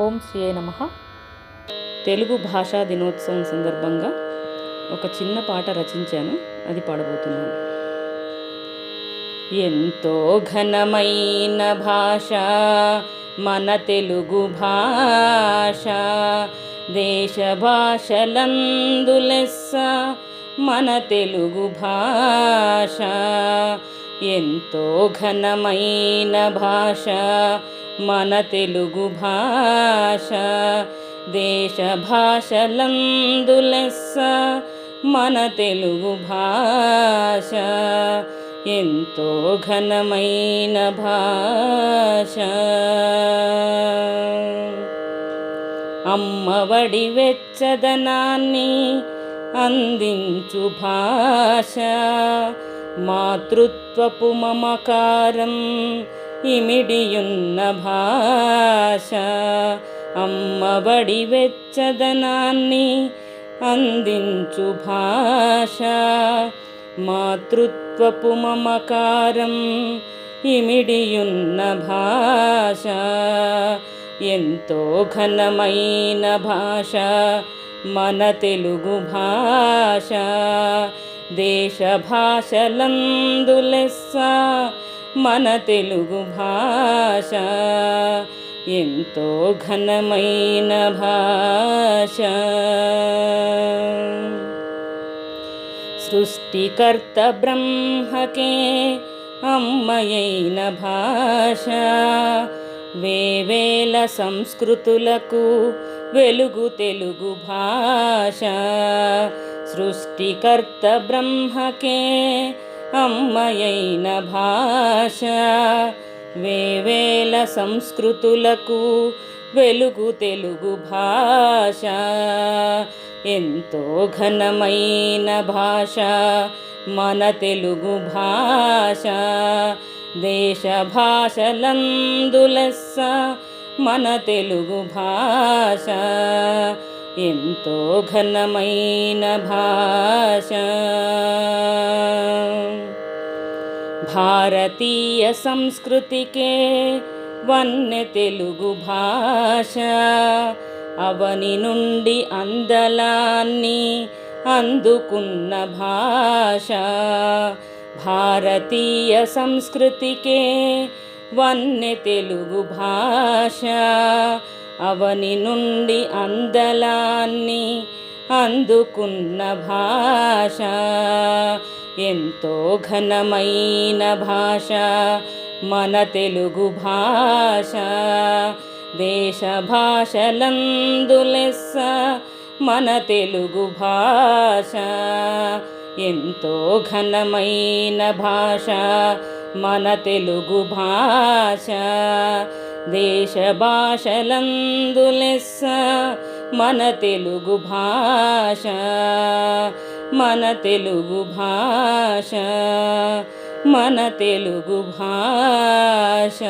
ఓం శ్రీ నమ. తెలుగు భాషా దినోత్సవం సందర్భంగా ఒక చిన్న పాట రచించాను. అది పాడబోతున్నాను. ఎంతో ఘనమైన భాష మన తెలుగు భాష దేశ భాషలందులెస్స మన తెలుగు భాష. ఎంతో ఘనమైన భాష మన తెలుగు భాష దేశ భాషలందులెస్స మన తెలుగు భాష. ఎంతో ఘనమైన భాష. అమ్మవడి వెచ్చదనాన్ని అందించు భాష. మాతృత్వపు మమకారం ఇమిడియున్న భాష. అమ్మబడి వెచ్చదనాన్ని అందించు భాష. మాతృత్వపు మమకారం ఇమిడియున్న భాష. ఎంతో ఘనమైన భాష మన తెలుగు భాష. దేశ భాషలందులెస్స మన తెలుగు భాష ఎంతో ఘనమైన భాష. సృష్టికర్త బ్రహ్మకే అమ్మయైన భాష. వేవేల సంస్కృతులకు వెలుగు తెలుగు భాష. సృష్టికర్త బ్రహ్మకే అమ్మయైన భాష. వేవేల సంస్కృతులకు వెలుగు తెలుగు భాష. ఎంతో ఘనమైన భాష మన తెలుగు భాష. దేశ భాషలందులెస్స మన తెలుగు భాష. ఎంతో ఘనమైన భాష. భారతీయ సంస్కృతికే వన్నె తెలుగు భాష. అవని నుండి అందలాన్ని అందుకున్న భాష. భారతీయ సంస్కృతికే వన్నె తెలుగు భాష. అవని నుండి అందలాన్ని అందుకున్న భాష ఎంతో ఘనమైన భాష మన తెలుగు భాష. దేశ భాషలందులెస్స మన తెలుగు భాష. ఎంతో ఘనమైన భాష మన తెలుగు భాష. దేశ భాషలందులెస్స మన తెలుగు భాష మన తెలుగు భాష మన తెలుగు భాష.